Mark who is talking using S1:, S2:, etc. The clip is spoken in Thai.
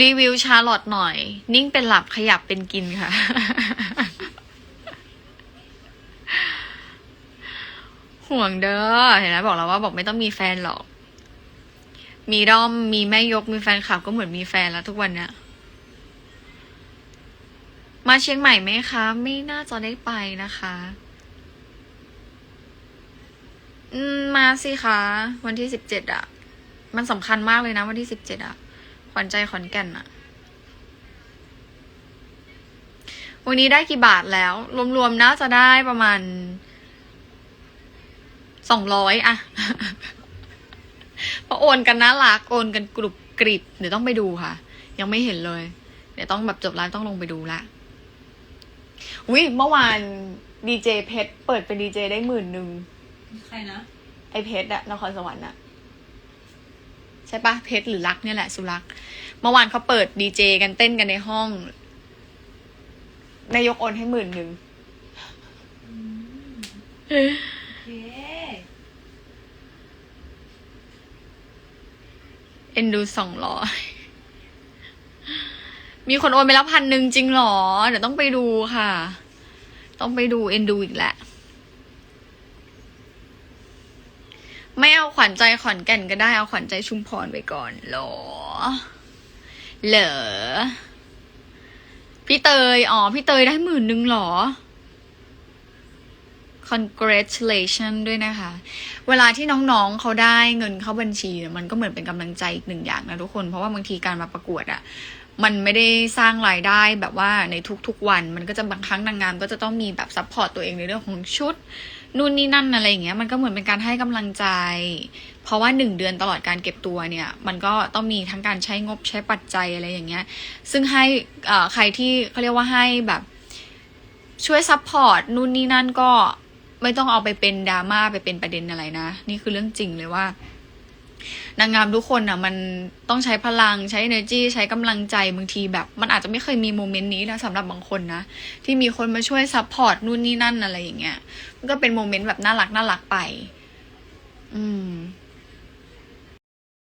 S1: รีวิวชาลอตหน่อย นิ่งเป็นหลับขยับเป็นกินค่ะ ห่วงเด้อเห็นไหมบอกแล้วว่าบอกไม่ต้องมีแฟนหรอก มีด้อมมีแม่ยกมีแฟนคลับก็เหมือนมีแฟนแล้วทุกวันเนี้ยมาเชียงใหม่ไหมคะ ไม่น่าจะได้ไปนะคะ อืมมาสิคะ วันที่สิบเจ็ดอะมันสำคัญมากเลยนะ วันที่สิบเจ็ดอะ ขวัญใจขอนแก่นอะวันนี้ได้กี่บาทแล้ว รวมๆน่าจะได้ประมาณสองร้อยอะเพราะโอนกันน่ารักโอนกันกรุบกริบเดี๋ยวต้องไปดูค่ะ ยังไม่เห็นเลย เดี๋ยวต้องแบบจบไลฟ์ต้องลงไปดูละอุ้ยเมื่อวานดีเจเพชรเปิดเป็นดีเจได้หมื่นหนึ่ง
S2: ใครนะ
S1: ไอเพชรอะนครสวรรค์อะใช่ปะเพชรหรือรักเนี่ยแหละสุรักเมื่อวานเขาเปิดดีเจกันเต้นกันในห้องนายกโอนให้หมื่นหนึ่ง
S2: เอ็
S1: นดูสองร้อยมีคนโอนไปแล้วพันหนึ่งจริงหรอ เดี๋ยวต้องไปดูค่ะ ต้องไปดูเอ็นดูอีกแหละ ไม่เอา ขวัญใจขอนแก่นก็ได้เอาขวัญใจชุมพรไปก่อนเหรอ เหรอ พี่เตย อ๋อ พี่เตยได้หมื่นหนึ่งเหรอ congratulation ด้วยนะคะ เวลาที่น้องๆเขาได้เงินเข้าบัญชี มันก็เหมือนเป็นกำลังใจอีกหนึ่งอย่างนะทุกคน เพราะว่าบางทีการมาประกวดอะ มันไม่ได้สร้างรายได้แบบว่าในทุกๆวัน มันก็จะบางครั้งนางงามก็จะต้องมีแบบซัพพอร์ตตัวเองในเรื่องของชุดนู่นนี่นั่นอะไรอย่างเงี้ยมันก็เหมือนเป็นการให้กำลังใจ เพราะว่าหนึ่งเดือนตลอดการเก็บตัวเนี่ย มันก็ต้องมีทั้งการใช้งบใช้ปัจจัยอะไรอย่างเงี้ย ซึ่งให้ใครที่เขาเรียกว่าให้แบบช่วยซัพพอร์ตนู่นนี่นั่นก็ไม่ต้องเอาไปเป็นดราม่าไปเป็นประเด็นอะไรนะ นี่คือเรื่องจริงเลยว่า นางงามทุกคนอะ มันต้องใช้พลังใช้ energy ใช้กำลังใจบางทีแบบ มันอาจจะไม่เคยมีโมเมนต์นี้นะสำหรับบางคนนะ ที่มีคนมาช่วยซัพพอร์ตนู่นนี่นั่นอะไรอย่างเงี้ยมันก็เป็นโมเมนต์แบบน่ารักน่ารักไป อืม